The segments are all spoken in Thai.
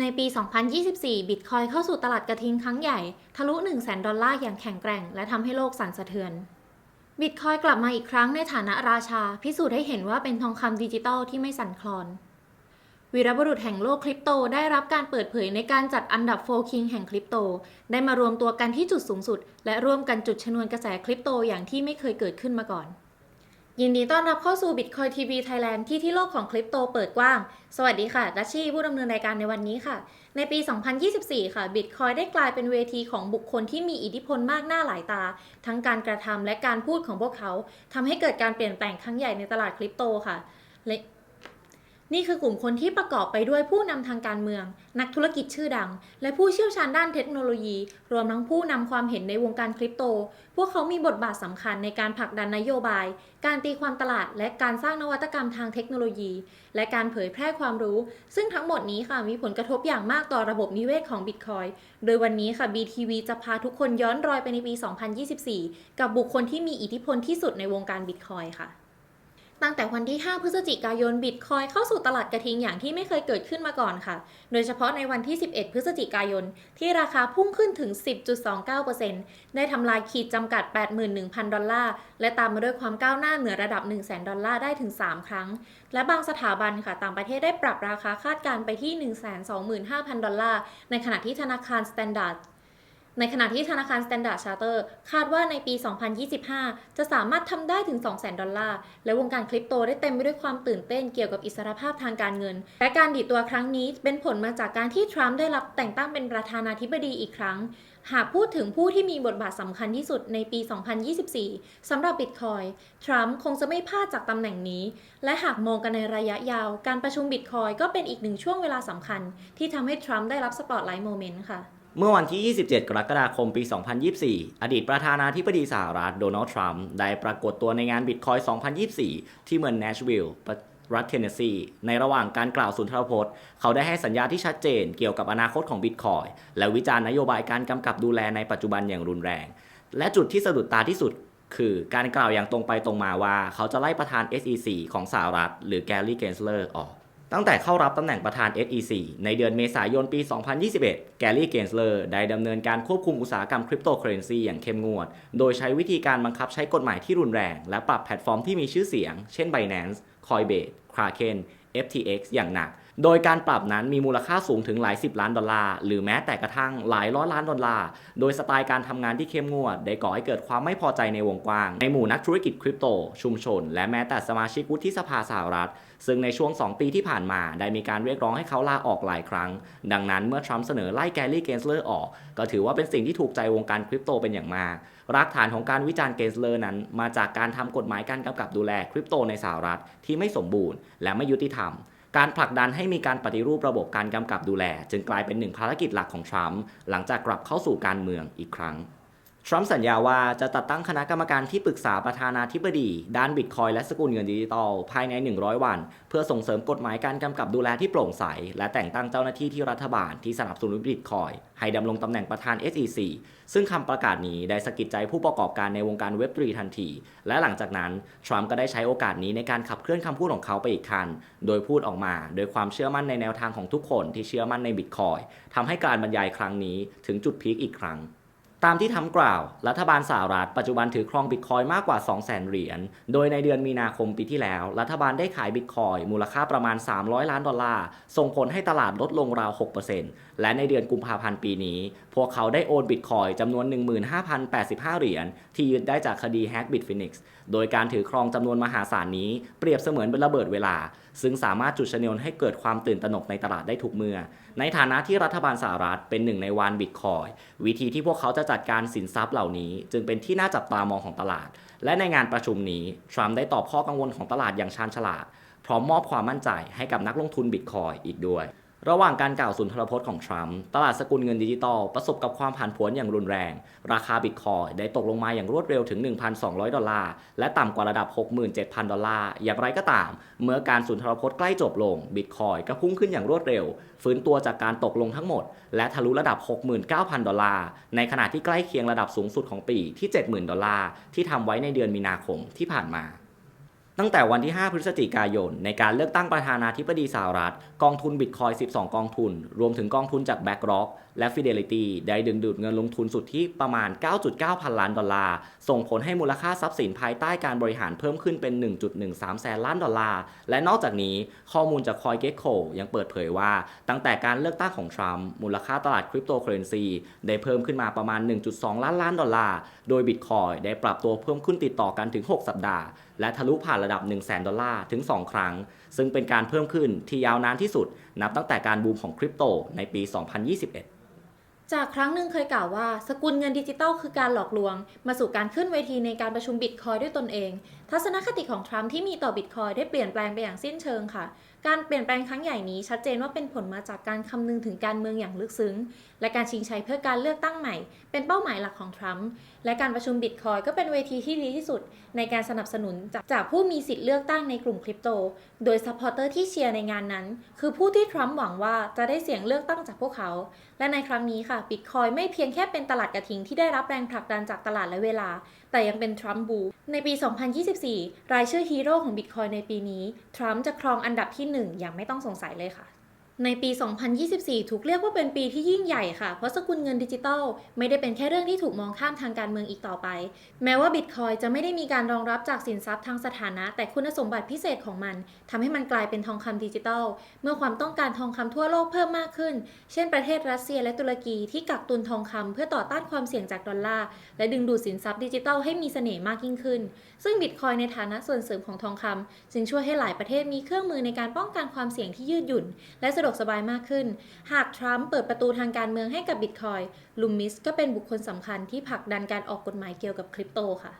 ในปี 2024 บิตคอยเข้าสู่ตลาดกระทิงครั้งใหญ่ ทะลุ 1 0 0 0 0 0 ดอลลาร์อย่างแข็งแกร่ง และทำให้โลกสั่นสะเทือน บิตคอยกลับมาอีกครั้งในฐานะราชา พิสูจน์ให้เห็นว่าเป็นทองคำดิจิตอลที่ไม่สั่นคลอน วีรบุรุษแห่งโลกคริปโตได้รับการเปิดเผยในการจัดอันดับ4 King แห่งคริปโต ได้มารวมตัวกันที่จุดสูงสุด และร่วมกันจุดชนวนกระแสคริปโตอย่างที่ไม่เคยเกิดขึ้นมาก่อน ยินดีต้อนรับเข้าสู่ Bitcoin TV Thailand ที่ที่โลกของคริปโตเปิดกว้าง สวัสดีค่ะดัชชี่ผู้ดำเนินรายการในวันนี้ค่ะ ในปี 2024 ค่ะ Bitcoin ได้กลายเป็นเวทีของบุคคลที่มีอิทธิพลมากหน้าหลายตา ทั้งการกระทำและการพูดของพวกเขาทำให้เกิดการเปลี่ยนแปลงครั้งใหญ่ในตลาดคริปโตค่ะและ นี่คือกลุ่มคนที่ประกอบไปด้วยผู้นำทางการเมือง นักธุรกิจชื่อดัง และผู้เชี่ยวชาญด้านเทคโนโลยี รวมทั้งผู้นำความเห็นในวงการคริปโต พวกเขามีบทบาทสำคัญในการผลักดันนโยบาย การตีความตลาด และการสร้างนวัตกรรมทางเทคโนโลยี และการเผยแพร่ความรู้ ซึ่งทั้งหมดนี้ค่ะมีผลกระทบอย่างมากต่อระบบนิเวศของ Bitcoin โดยวันนี้ค่ะ BTV จะพาทุกคนย้อนรอยไปในปี 2024 กับบุคคลที่มีอิทธิพลที่สุดในวงการ Bitcoin ค่ะ ตั้งแต่วันที่ 5 พฤศจิกายนบิตคอยเข้าสู่ตลาดกระทิงอย่างที่ไม่เคยเกิดขึ้นมาก่อนค่ะ โดยเฉพาะในวันที่ 11 พฤศจิกายน ที่ราคาพุ่งขึ้นถึง 10.29%ได้ทำลายขีดจำกัด 81,000 ดอลลาร์ และตามมาด้วยความก้าวหน้าเหนือระดับ 100,000 ดอลลาร์ได้ถึง 3 ครั้ง และบางสถาบันค่ะต่างประเทศได้ปรับราคาคาดการณ์ไปที่ 125,000 ดอลลาร์ ในขณะที่ธนาคาร Standard ในขณะที่ธนาคาร Standard Charter คาดว่าในปี 2025 จะสามารถทำได้ถึง 200,000 ดอลลาร์ และวงการคริปโตได้เต็มไปด้วยความตื่นเต้นเกี่ยวกับอิสรภาพทางการเงิน และการดีดตัวครั้งนี้เป็นผลมาจากการที่ทรัมป์ได้รับแต่งตั้งเป็นประธานาธิบดีอีกครั้ง หากพูดถึงผู้ที่มีบทบาทสำคัญที่สุดในปี 2024 สำหรับบิตคอยทรัมป์คงจะไม่พลาดจากตำแหน่งนี้ และหากมองกันในระยะยาว การประชุมบิตคอยก็เป็นอีกหนึ่งช่วงเวลาสำคัญ ที่ทำให้ทรัมป์ได้รับสปอตไลท์โมเมนต์ค่ะ เมื่อวันที่ 27 กรกฎาคม ปี 2024 อดีตประธานาธิบดีสหรัฐโดนัลด์ทรัมป์ได้ปรากฏตัวในงานบิตคอย 2024 ที่เมืองแนชวิลล์รัฐเทนเนสซีในระหว่างการกล่าวสุนทรพจน์ เขาได้ให้สัญญาที่ชัดเจนเกี่ยวกับอนาคตของบิตคอยและวิจารณ์นโยบายการกำกับดูแลในปัจจุบันอย่างรุนแรง และจุดที่สะดุดตาที่สุดคือการกล่าวอย่างตรงไปตรงมาว่า เขาจะไล่ประธาน SEC ของสหรัฐ หรือแกลลี่เกนสเลอร์ออก ตั้งแต่เข้ารับตำแหน่งประธาน SEC ในเดือนเมษายนปี 2021 แกลลี่ เกนสเลอร์ได้ดำเนินการควบคุมอุตสาหกรรมคริปโตเคอเรนซีอย่างเข้มงวด โดยใช้วิธีการบังคับใช้กฎหมายที่รุนแรง และปรับแพลตฟอร์มที่มีชื่อเสียง เช่น Binance Coinbase Kraken FTX อย่างหนัก โดยการปรับนั้นมีมูลค่าสูงถึงหลาย 10 ล้านดอลลาร์ หรือแม้แต่กระทั่งหลายร้อยล้านดอลลาร์ โดยสไตล์การทำงานที่เข้มงวด ได้ก่อให้เกิดความไม่พอใจในวงกว้าง ในหมู่นักธุรกิจคริปโต ชุมชน และแม้แต่สมาชิกวุฒิสภาสหรัฐ ซึ่งในช่วง 2 ปีที่ผ่านมา ได้มีการเรียกร้องให้เขาลาออกหลายครั้ง ดังนั้นเมื่อทรัมป์เสนอไล่แกลลี่เกนสเลอร์ออก ก็ถือว่าเป็นสิ่งที่ถูกใจวงการคริปโตเป็นอย่างมาก รากฐานของการวิจารณ์เกนสเลอร์นั้น มาจากการทำกฎหมายการกำกับดูแลคริปโตในสหรัฐที่ไม่สมบูรณ์ และไม่ยุติธรรม การผลักดันให้มีการปฏิรูประบบการกำกับดูแล จึงกลายเป็นหนึ่งภารกิจหลักของทรัมป์หลังจากกลับเข้าสู่การเมืองอีกครั้ง ทรัมป์สัญญาว่าจะจัดตั้งคณะกรรมการที่ปรึกษาประธานาธิบดี ด้านบิตคอยและสกุลเงินดิจิตอลภายใน 100 วัน เพื่อส่งเสริมกฎหมายการกำกับดูแลที่โปร่งใส และแต่งตั้งเจ้าหน้าที่ที่รัฐบาลที่สนับสนุนบิตคอยให้ดำรงตำแหน่งประธาน SEC ซึ่งคำประกาศนี้ได้สะกิดใจผู้ประกอบการในวงการเว็บ3ทันที และหลังจากนั้น ทรัมป์ก็ได้ใช้โอกาสนี้ในการขับเคลื่อนคำพูดของเขาไปอีกขั้นโดยพูดออกมาโดยความเชื่อมั่นในแนวทางของทุกคนที่เชื่อมั่นในบิตคอยทำให้การบรรยายครั้งนี้ถึงจุดพีคอีกครั้ง ตามที่ทำกล่าว รัฐบาลสหรัฐปัจจุบันถือครองบิตคอยมากกว่า 200,000 เหรียญ โดยในเดือนมีนาคมปีที่แล้ว รัฐบาลได้ขายบิตคอยมูลค่าประมาณ 300 ล้านดอลลาร์ ส่งผลให้ตลาดลดลงราว 6%และในเดือนกุมภาพันธ์ปีนี้ พวกเขาได้โอนบิตคอยจำนวน 15,085 เหรียญ ที่ยึดได้จากคดีแฮกบิตฟินิกซ์โดยการถือครองจำนวนมหาศาลนี้เปรียบเสมือนเป็นระเบิดเวลาซึ่งสามารถจุดชนวนให้เกิดความตื่นตระหนกในตลาดได้ทุกเมื่อ ในฐานะที่รัฐบาลสหรัฐเป็นหนึ่งในวานบิตคอยวิธีที่พวกเขาจะจัดการสินทรัพย์เหล่านี้ จึงเป็นที่น่าจับตามองของตลาด และในงานประชุมนี้ทรัมป์ได้ตอบข้อกังวลของตลาดอย่างชาญฉลาด พร้อมมอบความมั่นใจให้กับนักลงทุนบิตคอยอีกด้วย ระหว่างการกล่าวสุนทรพจน์ของทรัมป์ตลาดสกุลเงินดิจิตอลประสบกับความผันผวนอย่างรุนแรง ราคาบิตคอยได้ตกลงมาอย่างรวดเร็วถึง 1,200 ดอลลาร์ และต่ำกว่าระดับ 67,000 ดอลลาร์ อย่างไรก็ตาม เมื่อการสุนทรพจน์ใกล้จบลง บิตคอยก็พุ่งขึ้นอย่างรวดเร็ว ฟื้นตัวจากการตกลงทั้งหมด และทะลุระดับ 69,000 ดอลลาร์ ในขณะที่ใกล้เคียงระดับสูงสุดของปีที่ 70,000 ดอลลาร์ที่ทำไว้ในเดือนมีนาคมที่ผ่านมา ตั้งแต่วันที่ 5 พฤศจิกายน ในการเลือกตั้งประธานาธิบดีสหรัฐ กองทุนบิตคอย 12 กองทุน รวมถึงกองทุนจาก BlackRock และ Fidelity ได้ดึงดูดเงินลงทุนสุทธิประมาณ 9.9 พันล้านดอลลาร์ ส่งผลให้มูลค่าทรัพย์สินภายใต้การบริหารเพิ่มขึ้นเป็น 1.13 แสนล้านดอลลาร์ และนอกจากนี้ข้อมูลจาก CoinGecko ยังเปิดเผยว่า ตั้งแต่การเลือกตั้งของทรัมป์มูลค่าตลาดคริปโตเคอเรนซีได้เพิ่มขึ้นมาประมาณ 1.2 ล้านล้านดอลลาร์ โดยบิตคอยได้ปรับตัวเพิ่มขึ้นติดต่อกันถึง 6 สัปดาห์ และทะลุผ่านระดับ 1 0 0 0 0แดอลลาร์ถึง 2 ครั้ง ซึ่งเป็นการเพิ่มขึ้นที่ยาวนานที่สุด นับตั้งแต่การบูมของคริปโตในปี 2021 จากครั้งหนึ่งเคยกล่าวว่า สกุลเงินดิจิตอลคือการหลอกลวง มาสู่การขึ้นเวทีในการประชุมบิตคอยด้วยตนเอง ทัศนคติของทรัมป์ที่มีต่อบิตคอยได้เปลี่ยนแปลงไปอย่างสิ้นเชิงค่ะ การเปลี่ยนแปลงครั้งใหญ่นี้ชัดเจนว่าเป็นผลมาจากการคำนึงถึงการเมืองอย่างลึกซึ้ง และการชิงชัยเพื่อการเลือกตั้งใหม่ เป็นเป้าหมายหลักของทรัมป์และการประชุมบิตคอยก็เป็นเวทีที่ดีที่สุด ในการสนับสนุนจากจากผู้มีสิทธิ์เลือกตั้งในกลุ่มคริปโต โดยซัพพอร์เตอร์ที่เชียร์ในงานนั้น คือผู้ที่ทรัมป์หวังว่าจะได้เสียงเลือกตั้งจากพวกเขา และในครั้งนี้ค่ะบิตคอยไม่เพียงแค่เป็นตลาดกระทิงที่ได้รับแรงผลักดันจากตลาดและเวลา แต่ยังเป็นทรัมป์บู ในปี 2024 รายชื่อฮีโร่ของบิตคอยในปีนี้ ทรัมป์จะครองอันดับที่ 1 อย่างไม่ต้องสงสัยเลยค่ะ ในปี 2024 ถูกเรียกว่าเป็นปีที่ยิ่งใหญ่ค่ะ เพราะสกุลเงินดิจิทัล ไม่ได้เป็นแค่เรื่องที่ถูกมองข้ามทางการเมืองอีกต่อไป แม้ว่าบิตคอยจะไม่ได้มีการรองรับจากสินทรัพย์ทางสถานะ แต่คุณสมบัติพิเศษของมันทำให้มันกลายเป็นทองคำดิจิทัล เมื่อความต้องการทองคำทั่วโลกเพิ่มมากขึ้น เช่นประเทศรัสเซียและตุรกีที่กักตุนทองคำเพื่อต่อต้านความเสี่ยงจากดอลลาร์และดึงดูดสินทรัพย์ดิจิทัลให้มีเสน่ห์มากยิ่งขึ้น ซึ่งบิตคอยในฐานะส่วนเสริมของทองคำจึงช่วยให้หลายประเทศมีเครื่องมือในการป้องกันความเสี่ยงที่ยืดหยุ่น และสะดวกสบายมากขึ้น หากทรัมป์เปิดประตูทางการเมืองให้กับบิตคอยลูมิสก็เป็นบุคคลสำคัญที่ผลักดันการออกกฎหมายเกี่ยวกับคริปโตค่ะ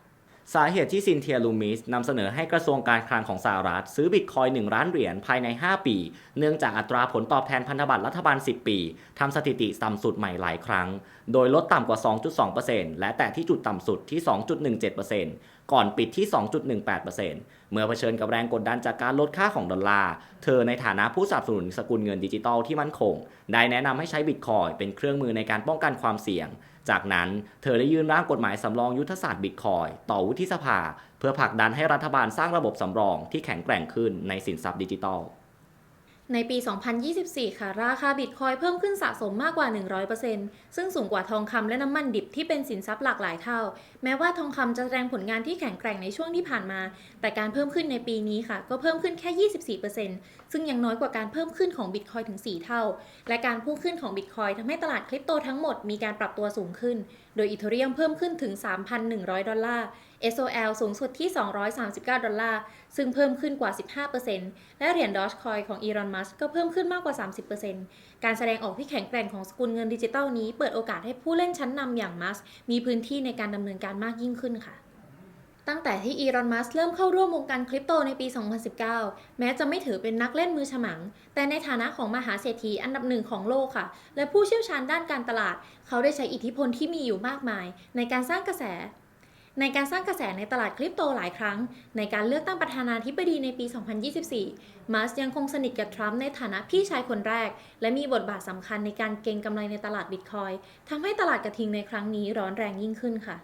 สาเหตุที่ซินเทียลูมิสนำเสนอให้กระทรวงการคลังของสหรัฐ ซื้อบิตคอย1ล้านเหรียญภายใน 5 ปี เนื่องจากอัตราผลตอบแทนพันธบัตรรัฐบาล 10 ปี ทำสถิติต่ำสุดใหม่หลายครั้งโดยลดต่ำกว่า 2.2%และแตะที่จุดต่ำสุดที่ 2.17%ก่อนปิดที่ 2.18%เมื่อเผชิญกับแรงกดดันจากการลดค่าของดอลลาร์ เธอในฐานะผู้สนับสนุนสกุลเงินดิจิทัลที่มั่นคง ได้แนะนำให้ใช้บิตคอยเป็นเครื่องมือในการป้องกันความเสี่ยง จากนั้นเธอได้ยื่นร่างกฎหมายสำรองยุทธศาสตร์บิตคอยต่อวุฒิสภา เพื่อผลักดันให้รัฐบาลสร้างระบบสำรองที่แข็งแกร่งขึ้นในสินทรัพย์ดิจิทัล ในปี 2024 ค่ะ ราคาบิตคอยเพิ่มขึ้นสะสมมากกว่า 100%ซึ่งสูงกว่าทองคำและน้ำมันดิบที่เป็นสินทรัพย์หลากหลายเท่า แม้ว่าทองคำจะแสดงผลงานที่แข็งแกร่งในช่วงที่ผ่านมา แต่การเพิ่มขึ้นในปีนี้ค่ะ ก็เพิ่มขึ้นแค่ 24%ซึ่งยังน้อยกว่าการเพิ่มขึ้นของบิตคอยถึง 4 เท่า และการพุ่งขึ้นของบิตคอยทำให้ตลาดคริปโตทั้งหมดมีการปรับตัวสูงขึ้น โดยอีเทเรียมเพิ่มขึ้นถึง 3,100 ดอลลาร์ SOL สูงสุดที่ 239 ดอลลาร์ ซึ่งเพิ่มขึ้นกว่า 15%และเหรียญ Dogecoin ของอีลอนมัสก์ก็เพิ่มขึ้นมากกว่า 30%การแสดงออกที่แข็งแกร่งของสกุลเงินดิจิทัลนี้ เปิดโอกาสให้ผู้เล่นชั้นนำอย่างมัสก์มีพื้นที่ในการดำเนินการมากยิ่งขึ้นค่ะตั้งแต่ที่อีลอนมัสก์เริ่มเข้าร่วมวงการคริปโตในปี 2019 แม้จะไม่ถือเป็นนักเล่นมือฉมัง แต่ในฐานะของมหาเศรษฐีอันดับหนึ่งของโลกค่ะ และผู้เชี่ยวชาญด้านการตลาด เขาได้ใช้อิทธิพลที่มีอยู่มากมาย ในการสร้างกระแส ในการสร้างกระแสในตลาดคริปโตหลายครั้ง ในการเลือกตั้งประธานาธิบดีในปี 2024มัสก์ยังคงสนิทกับทรัมป์ในฐานะพี่ชายคนแรก และมีบทบาทสำคัญในการเก็งกำไรในตลาดบิตคอยทำให้ตลาดกระทิงในครั้งนี้ร้อนแรงยิ่งขึ้นค่ะ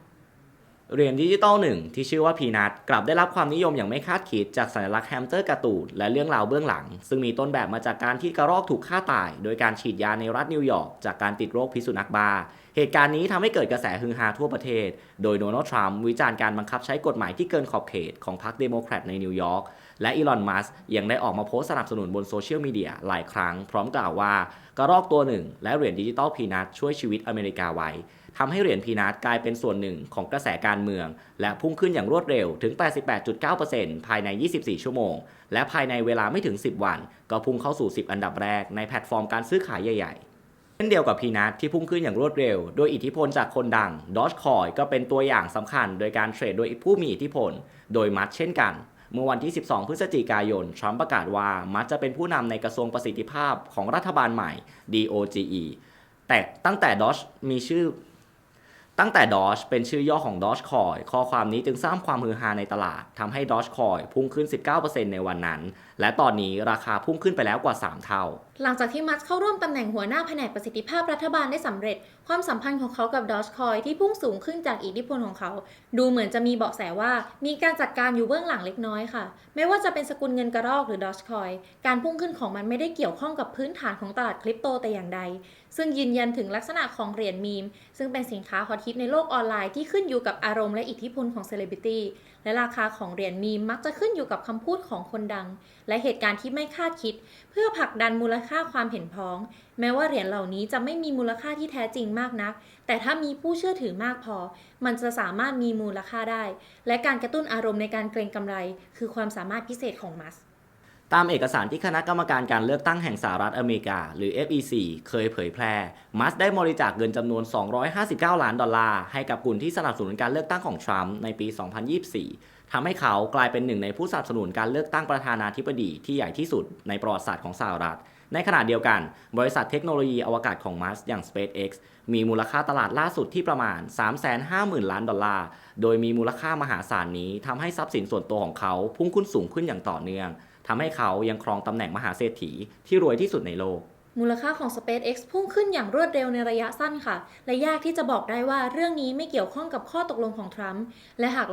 เหรียญดิจิตอลหนึ่งที่ชื่อว่าพีนัทกลับได้รับความนิยมอย่างไม่คาดคิดจากสัญลักษณ์แฮมสเตอร์กร์ตูนและเรื่องราวเบื้องหลัง ซึ่งมีต้นแบบมาจากการที่กระรอกถูกฆ่าตาย โดยการฉีดยาในรัฐนิวยอร์กจากการติดโรคพิษสุนัขบ้า เหตุการณ์นี้ทำให้เกิดกระแสฮือฮาทั่วประเทศ โดยโดนัลด์ทรัมป์วิจารณ์การบังคับใช้กฎหมายที่เกินขอบเขตของพรรคเดโมแครตในนิวยอร์กและอีลอนมัสก์ยังได้ออกมาโพสต์สนับสนุนบนโซเชียลมีเดียหลายครั้ง พร้อมกล่าวว่ากระรอกตัวหนึ่ง และเหรียญดิจิตอลพีนัทช่วยชีวิตอเมริกาไว้ ทำให้เหรียญพีนัทกลายเป็นส่วนหนึ่งของกระแสการเมือง และพุ่งขึ้นอย่างรวดเร็วถึง 88.9%ภายใน 24 ชั่วโมง และภายในเวลาไม่ถึง 10 วัน ก็พุ่งเข้าสู่ 10 อันดับแรกในแพลตฟอร์มการซื้อขายใหญ่เช่นเดียวกับพีนัทที่พุ่งขึ้นอย่างรวดเร็ว โดยอิทธิพลจากคนดังดอ g คอยก็เป็นตัวอย่างสำคัญโดยการเทรดโดยผู้มีอิทธิพล โดยมัดเช่นกัน เมื่อวันที่ 12 พฤศจิกายน ทรัมป์ประกาศว่ามัดจะเป็นผู้นำในกระทรวงประสิทธิภาพของรัฐบาลใหม่ DOGE แต่ตั้งแต่ดอ g มีชื่อ ตั้งแต่ Doge เป็นชื่อย่อของ Dogecoin ข้อความนี้จึงสร้างความฮือฮาในตลาดทำให้ Dogecoin พุ่งขึ้น 19%ในวันนั้น และตอนนี้ราคาพุ่งขึ้นไปแล้วกว่า 3 เท่า หลังจากที่มัสก์เข้าร่วมตำแหน่งหัวหน้าแผนกประสิทธิภาพรัฐบาลได้สำเร็จ ความสัมพันธ์ของเขากับดอ g คอยที่พุ่งสูงขึ้นจากอิทธิพลของเขา ดูเหมือนจะมีเบาะแสว่า มีการจัดการอยู่เบื้องหลังเล็กน้อยค่ะ ไม่ว่าจะเป็นสกุลเงินกระรอกหรือดอ g คอยการพุ่งขึ้นของมันไม่ได้เกี่ยวข้องกับพื้นฐานของตลาดคริปโตแต่อย่างใดซึ่งยืนยันถึงลักษณะของเหรียญมีม ซึ่งเป็นสินค้าฮอตฮิตในโลกออนไลน์ที่ขึ้นอยู่กับอารมณ์และอิทธิพลของเซเลบริตี้และราคาของเหรียญมีมมักจะขึ้นอยู่กับคำพูดของคนดัง และเหตุการณ์ที่ไม่คาดคิด เพื่อผลักดันมูลค่าความเห็นพ้อง แม้ว่าเหรียญเหล่านี้จะไม่มีมูลค่าที่แท้จริงมากนัก แต่ถ้ามีผู้เชื่อถือมากพอ มันจะสามารถมีมูลค่าได้ และการกระตุ้นอารมณ์ในการเกรงกำไร คือความสามารถพิเศษของมัส ตามเอกสารที่คณะกรรมการการเลือกตั้งแห่งสหรัฐอเมริกา หรือ FEC เคยเผยแพร่ มัสได้บริจาคเงินจำนวน 259 ล้านดอลลาร์ ให้กับกลุ่มที่สนับสนุนการเลือกตั้งของทรัมป์ในปี 2024 ทำให้เขากลายเป็นหนึ่งในผู้สนับสนุนการเลือกตั้งประธานาธิบดีที่ใหญ่ที่สุดในประวัติศาสตร์ของสหรัฐ ในขณะเดียวกัน บริษัทเทคโนโลยีอวกาศของมัสอย่าง SpaceX มีมูลค่าตลาดล่าสุดที่ประมาณ 350,000 ล้านดอลลาร์ โดยมีมูลค่ามหาศาลนี้ทำให้ทรัพย์สินส่วนตัวของเขาพุ่งขึ้นสูงขึ้นอย่างต่อเนื่อง ทำให้เขายังครองตำแหน่งมหาเศรษฐีที่รวยที่สุดในโลก มูลค่าของ SpaceX พุ่งขึ้นอย่างรวดเร็วในระยะสั้นค่ะ และยากที่จะบอกได้ว่าเรื่องนี้ไม่เกี่ยวข้องกับข้อตกลงของทรัมป์และหาก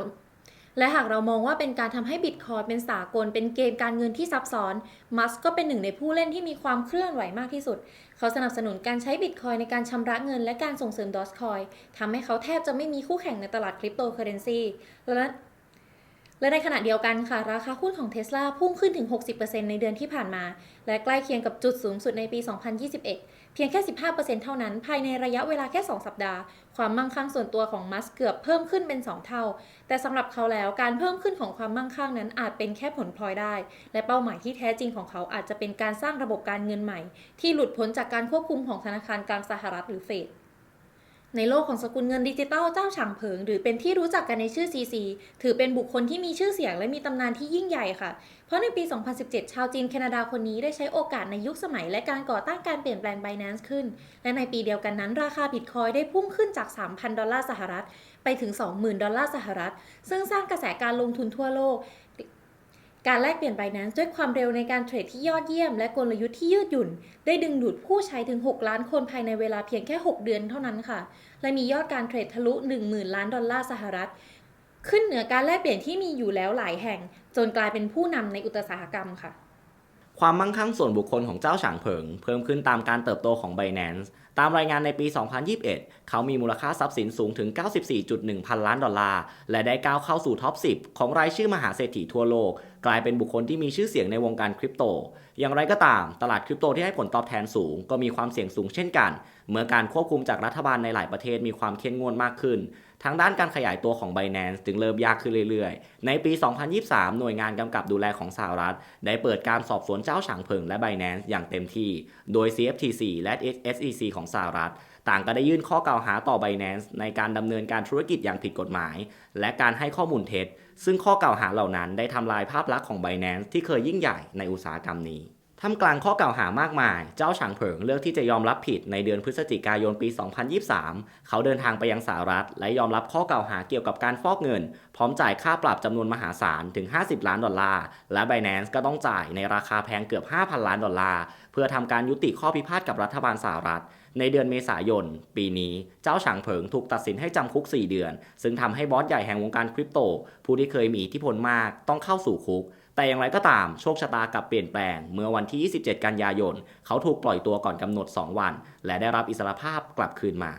และหากเรามองว่าเป็นการทำให้บิตคอยเป็นสากล เป็นเกมการเงินที่ซับซ้อน มัสก์ก็เป็นหนึ่งในผู้เล่นที่มีความเคลื่อนไหวมากที่สุด เขาสนับสนุนการใช้บิตคอยในการชำระเงินและการส่งเสริมดอ g คอยทำให้เขาแทบจะไม่มีคู่แข่งในตลาดคริปโตเคอเรนซีและ และในขณะเดียวกันค่ะ ราคาหุ้นของเท s l a พุ่งขึ้นถึง 60%ในเดือนที่ผ่านมา และใกล้เคียงกับจุดสูงสุดในปี 2021 เพียงแค่ 15%เท่านั้น ภายในระยะเวลาแค่ 2 สัปดาห์ ความมั่งคั่งส่วนตัวของมัสเกือบเพิ่มขึ้นเป็น 2 เท่า แต่สำหรับเขาแล้วการเพิ่มขึ้นของความมั่งคั่งนั้นอาจเป็นแค่ผลพลอยได้ และเป้าหมายที่แท้จริงของเขาอาจจะเป็นการสร้างระบบการเงินใหม่ ที่หลุดพ้นจากการควบคุมของธนาคารกลางสหรัฐหรือเฟด ในโลกของสกุลเงินดิจิตอลเจ้าฉางเผิง หรือเป็นที่รู้จักกันในชื่อ CC ถือเป็นบุคคลที่มีชื่อเสียงและมีตำนานที่ยิ่งใหญ่ค่ะ เพราะในปี 2017 ชาวจีนแคนาดาคนนี้ได้ใช้โอกาสในยุคสมัยและการก่อตั้งการเปลี่ยนแปลง Binance ขึ้น และในปีเดียวกันนั้น ราคาบิตคอยได้พุ่งขึ้นจาก 3,000 ดอลลาร์สหรัฐ ไปถึง 20,000 ดอลลาร์สหรัฐ ซึ่งสร้างกระแสการลงทุนทั่วโลก การแลกเปลี่ยน Binance ด้วยความเร็วในการเทรดที่ยอดเยี่ยม และกลยุทธ์ที่ยืดหยุ่น ได้ดึงดูดผู้ใช้ถึง 6 ล้านคนภายในเวลาเพียงแค่ 6 เดือนเท่านั้นค่ะ และมียอดการเทรดทะลุ 10,000 ล้านดอลลาร์สหรัฐ ขึ้นเหนือการแลกเปลี่ยนที่มีอยู่แล้วหลายแห่ง จนกลายเป็นผู้นำในอุตสาหกรรมค่ะ ความมั่งคั่งส่วนบุคคลของเจ้าฉางเผิง เพิ่มขึ้นตามการเติบโตของ Binance ตามรายงานในปี 2021 เขามีมูลค่าทรัพย์สินสูงถึง 94.1 พันล้านดอลลาร์ และได้ก้าวเข้าสู่ท็อป 10 ของรายชื่อมหาเศรษฐีทั่วโลก กลายเป็นบุคคลที่มีชื่อเสียงในวงการคริปโต อย่างไรก็ตาม ตลาดคริปโตที่ให้ผลตอบแทนสูง ก็มีความเสี่ยงสูงเช่นกัน เมื่อการควบคุมจากรัฐบาลในหลายประเทศมีความเข้มงวดมากขึ้น ทางด้านการขยายตัวของ Binance จึงเริ่มยากขึ้นเรื่อยๆ ในปี 2023 หน่วยงานกำกับดูแลของสหรัฐ ได้เปิดการสอบสวนเจ้าฉางเผิงและ Binance อย่างเต็มที่ โดย CFTC และ SEC ของสหรัฐต่างก็ได้ยื่นข้อกล่าวหาต่อ Binance ในการดำเนินการธุรกิจอย่างผิดกฎหมาย และการให้ข้อมูลเท็จ ซึ่งข้อกล่าวหาเหล่านั้นได้ทำลายภาพลักษณ์ของ Binance ที่เคยยิ่งใหญ่ในอุตสาหกรรมนี้ ท่ามกลางข้อกล่าวหามากมาย เจ้าฉางเผิงเลือกที่จะยอมรับผิดในเดือนพฤศจิกายนปี 2023 เขาเดินทางไปยังสหรัฐ และยอมรับข้อกล่าวหาเกี่ยวกับการฟอกเงิน พร้อมจ่ายค่าปรับจำนวนมหาศาลถึง 50 ล้านดอลลาร์ และ Binance ก็ต้องจ่ายในราคาแพงเกือบ 5,000 ล้านดอลลาร์ เพื่อทำการยุติข้อพิพาทกับรัฐบาลสหรัฐ ในเดือนเมษายน ปีนี้ เจ้าฉางเผิงถูกตัดสินให้จำคุก 4 เดือน ซึ่งทำให้บอสใหญ่แห่งวงการคริปโต ผู้ที่เคยมีอิทธิพลมากต้องเข้าสู่คุก แต่อย่างไรก็ตามโชคชะตากับเปลี่ยนแปลง เมื่อวันที่ 27 กันยายน เขาถูกปล่อยตัวก่อนกำหนด 2 วัน และได้รับอิสรภาพกลับคืนมา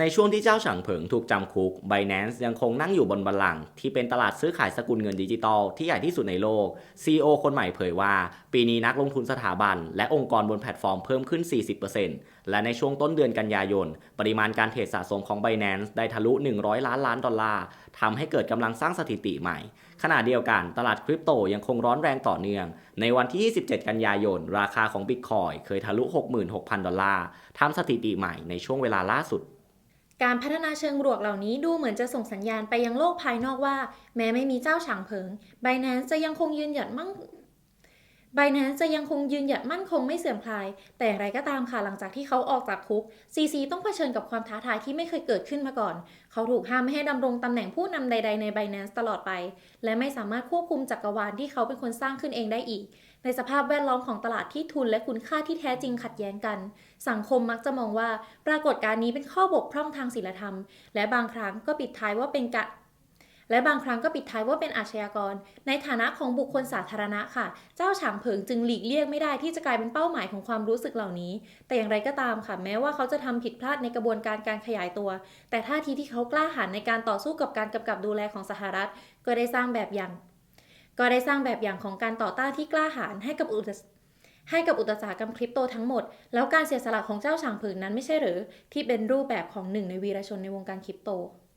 ในช่วงที่เจ้าฉางเผิงถูกจำคุก Binance ยังคงนั่งอยู่บนบัลลังก์ที่เป็นตลาดซื้อขายสกุลเงินดิจิตอลที่ใหญ่ที่สุดในโลก CEO คนใหม่เผยว่า ปีนี้นักลงทุนสถาบัน และองค์กรบนแพลตฟอร์มเพิ่มขึ้น 40%และในช่วงต้นเดือนกันยายน ปริมาณการเทรดสะสมของ Binance ได้ทะลุ 100 ล้านล้านดอลลาร์ทำให้เกิดกำลังสร้างสถิติใหม่ ขณะเดียวกันตลาดคริปโตยังคงร้อนแรงต่อเนื่อง ในวันที่ 27 กันยายน ราคาของ Bitcoin เคยทะลุ 66,000 ดอลลาร์ทำสถิติใหม่ในช่วงเวลาล่าสุด การพัฒนาเชิงบวกเหล่านี้ดูเหมือนจะส่งสัญญาณไปยังโลกภายนอกว่า แม้ไม่มีเจ้าฉางเผิง Binance จะยังคงยืนหยัดมั่ง Binance จะยังคงยืนหยัดมั่นคงไม่เสื่อมคลาย แต่อย่างไรก็ตามค่ะหลังจากที่เขาออกจากคุก CC ต้องเผชิญกับความท้าทายที่ไม่เคยเกิดขึ้นมาก่อน เขาถูกห้ามไม่ให้ดำรงตำแหน่งผู้นำใด ๆใน Binance ตลอดไป และไม่สามารถควบคุมจักรวาลที่เขาเป็นคนสร้างขึ้นเองได้อีก ในสภาพแวดล้อมของตลาดที่ทุนและคุณค่าที่แท้จริงขัดแย้งกัน สังคมมักจะมองว่าปรากฏการณ์นี้เป็นข้อบกพร่องทางศีลธรรม และบางครั้งก็ปิดท้ายว่าเป็นกะและบางครั้งก็ปิดท้ายว่าเป็นอาชญากร ในฐานะของบุคคลสาธารณะค่ะ เจ้าฉางเผิงจึงหลีกเลี่ยงไม่ได้ที่จะกลายเป็นเป้าหมายของความรู้สึกเหล่านี้ แต่อย่างไรก็ตามค่ะ แม้ว่าเขาจะทำผิดพลาดในกระบวนการการขยายตัว แต่ท่าทีที่เขากล้าหาญในการต่อสู้กับการกำกับดูแลของสหรัฐ ก็ได้สร้างแบบอย่าง ก็ได้สร้างแบบอย่างของการต่อต้านที่กล้าหาญให้กับอุตสให้กับอุตสาหกรรมคริปโตทั้งหมด แล้วการเสียสละของเจ้าฉางเผิงนั้นไม่ใช่หรือ ที่เป็นรูปแบบของหนึ่งในวีรชนในวงการคริปโต